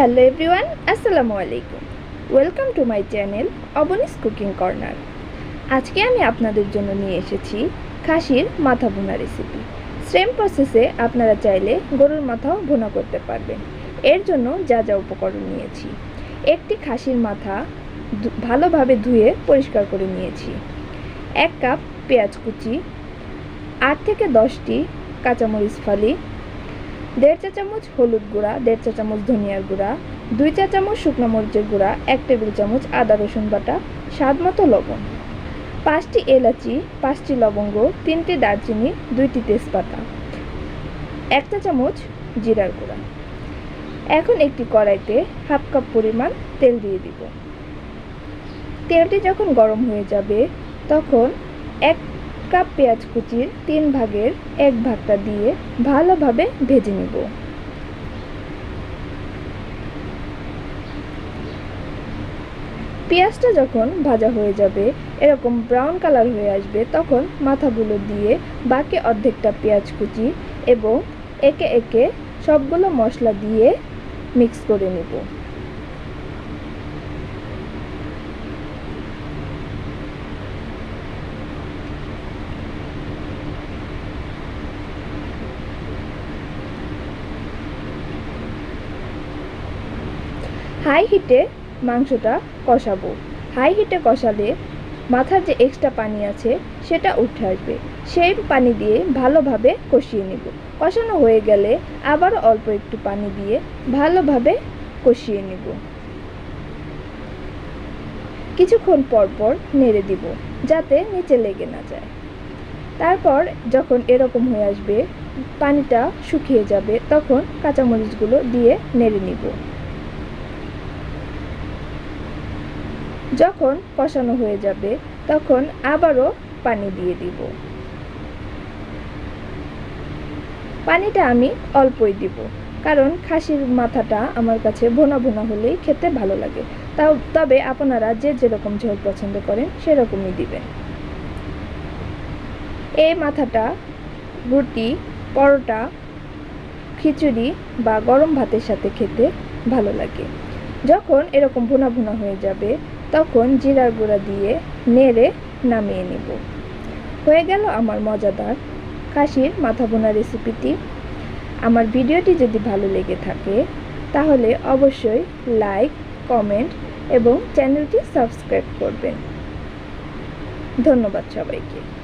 Hello everyone আসসালামু আলাইকুম welcome to my channel Abonis cooking corner আজকে আমি আপনাদের জন্য নিয়ে এসেছি খাসির মাথা ভুনা রেসিপি সেম প্রসেসে আপনারা চাইলে গরুর মাথাও ভুনা করতে পারবেন। এর জন্য যা যা উপকরণ নিয়েছি। একটি খাসির মাথা ভালোভাবে ধুয়ে পরিষ্কার করে নিয়েছি। এক কাপ পেঁয়াজ কুচি, আট থেকে দশটি কাঁচামরিচ ফালি দেড় চা চামচ হলুদ গুঁড়া, দেড় চা চামচ ধনিয়ার গুঁড়া, দুই চা চামচ শুকনো মরিচের গুঁড়া, এক টেবিল চামচ আদা রসুন বাটা, স্বাদ মতো লবণ। পাঁচটি এলাচি, পাঁচটি লবঙ্গ, তিনটি দারচিনি, দুইটি তেজপাতা, এক চা চামচ জিরার গুঁড়া। এখন একটি কড়াইতে হাফ কাপ পরিমাণ তেল দিয়ে দিব। তেলটি যখন গরম হয়ে যাবে, তখন এক কাপ পেঁয়াজ কুচির তিন ভাগের এক ভাগটা দিয়ে ভালোভাবে ভেজে নেব। পেঁয়াজটা যখন ভাজা হয়ে যাবে, এরকম ব্রাউন কালার হয়ে আসবে, তখন মাথাগুলো দিয়ে বাকি অর্ধেকটা পেঁয়াজ কুচি এবং একে একে সবগুলো মশলা দিয়ে মিক্স করে নেব। হাই হিটে মাংসটা কষাবো। হাই হিটে কষালে মাথার যে এক্সট্রা পানি আছে, সেটা উঠে আসবে। সেই পানি দিয়ে ভালোভাবে কষিয়ে নেব। কষানো হয়ে গেলে আবার অল্প একটু পানি দিয়ে ভালোভাবে কষিয়ে নেব। কিছুক্ষণ পর পর নেড়ে দিব, যাতে নিচে লেগে না যায়। তারপর যখন এরকম হয়ে আসবে, পানিটা শুকিয়ে যাবে, তখন কাঁচামরিচগুলো দিয়ে নেড়ে নিব। যখন কষানো হয়ে যাবে, তখন আবারও পানি দিয়ে দিব। পানিটা আমি অল্পই দিব, কারণ খাসির মাথাটা আমার কাছে ভোনা ভোনা হলেই খেতে ভালো লাগে। তাও, তবে আপনারা যে যেরকম ঝোল পছন্দ করেন, সেরকমই দিবেন। এই মাথাটা, রুটি, পরোটা, খিচুড়ি বা গরম ভাতের সাথে খেতে ভালো লাগে। যখন এরকম ভুনা ভুনা হয়ে যাবে তখন জিরার গুঁড়া দিয়ে নেড়ে নামিয়ে নেব। হয়ে গেল আমার মজাদার কাশির মাথা বোনা রেসিপিটি। আমার ভিডিওটি যদি ভালো লেগে থাকে, তাহলে অবশ্যই লাইক, কমেন্ট এবং চ্যানেলটি সাবস্ক্রাইব করবেন। ধন্যবাদ সবাইকে।